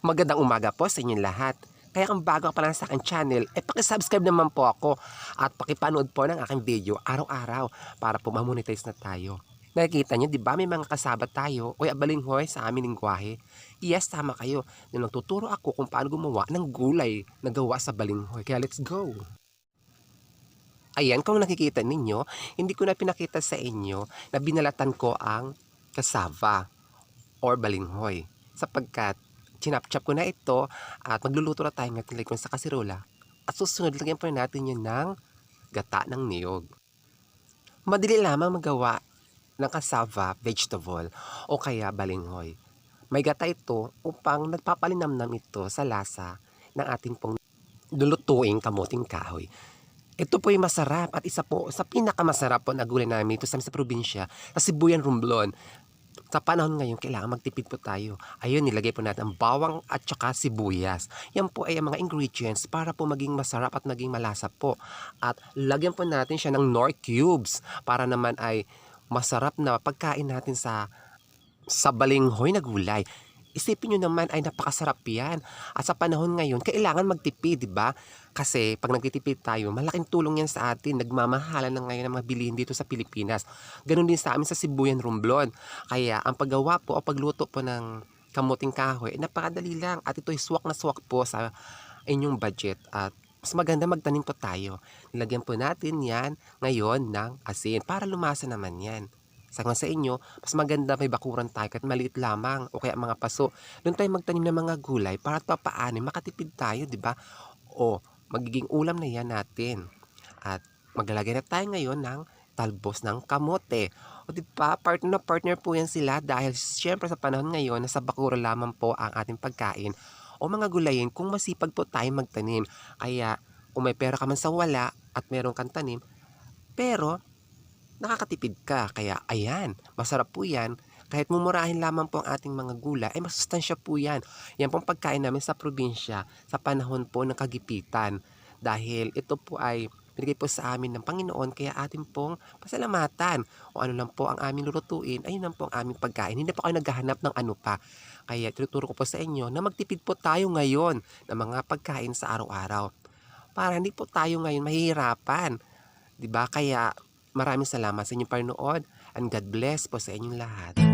Magandang umaga po sa inyong lahat. Kaya kung bago ka pa lang sa aking channel, eh pakisubscribe naman po ako at pakipanood po ng aking video araw-araw para po mamonetize na tayo. Nakikita niyo, di ba may mga kasaba tayo o abalinghoy sa aming lingwahe? Yes, tama kayo. Na nagtuturo ako kung paano gumawa ng gulay na gawa sa balinghoy. Kaya let's go! Ayan, kung nakikita ninyo, hindi ko na pinakita sa inyo na binalatan ko ang kasava or balinghoy. Sapagkat chinap-chop ko na ito at magluluto na tayo ngayon like sa kasirola. At susunod, lagyan po natin yun ng gata ng niyog. Madali lamang magawa ng kasava vegetable o kaya balinghoy. May gata ito upang nagpapalinamnam ito sa lasa ng ating pong lulutuing kamuting kahoy. Ito po ay masarap at isa po sa pinakamasarap po na gulay namin ito sa, sa probinsya sa Sibuyan Romblon. Sa panahon ngayon, kailangan magtipid po tayo. Ayun, nilagay po natin ang bawang at saka sibuyas. Yan po ay ang mga ingredients para po maging masarap at maging malasa po. At lagyan po natin siya ng nor cubes para naman ay masarap na pagkain natin sa sa balinghoy na gulay. Isipin nyo naman ay napakasarap yan. At sa panahon ngayon, kailangan magtipid, di ba? Kasi pag nagtitipid tayo, malaking tulong yan sa atin. Nagmamahalan na ngayon ang mga bilihin dito sa Pilipinas. Ganon din sa amin sa Sibuyan Romblon. Kaya ang paggawa po o pagluto po ng kamuting kahoy, napakadali lang. At ito'y swak na swak po sa inyong budget. At mas maganda magtanim po tayo. Nilagyan po natin yan ngayon ng asin para lumasa naman yan. Sa sa inyo, mas maganda may bakuran tayo kahit maliit lamang o kaya mga paso. Doon tayo magtanim ng mga gulay para at papaano makatipid tayo, di ba? O magiging ulam na yan natin. At maglalagay na tayo ngayon ng talbos ng kamote. O di ba, partner na partner po yan sila dahil syempre sa panahon ngayon, nasa bakura lamang po ang ating pagkain o mga gulayin kung masipag po tayo magtanim. Kaya kung may pera ka man sa wala at meron kang tanim, pero nakakatipid ka. Kaya ayan, masarap po yan. Kahit mumurahin lamang po ang ating mga gulay, ay masustansya po yan. Yan pong pagkain namin sa probinsya sa panahon po ng kagipitan. Dahil ito po ay binigay po sa amin ng Panginoon, kaya atin pong pasalamatan. O ano lang po ang aming lulutuin, ayun lang po ang aming pagkain. Hindi po kayo naghahanap ng ano pa. Kaya tinuturo ko po sa inyo na magtipid po tayo ngayon ng mga pagkain sa araw-araw. Para hindi po tayo ngayon mahihirapan. 'Di ba Kaya maraming salamat sa inyong panonood and God bless po sa inyong lahat.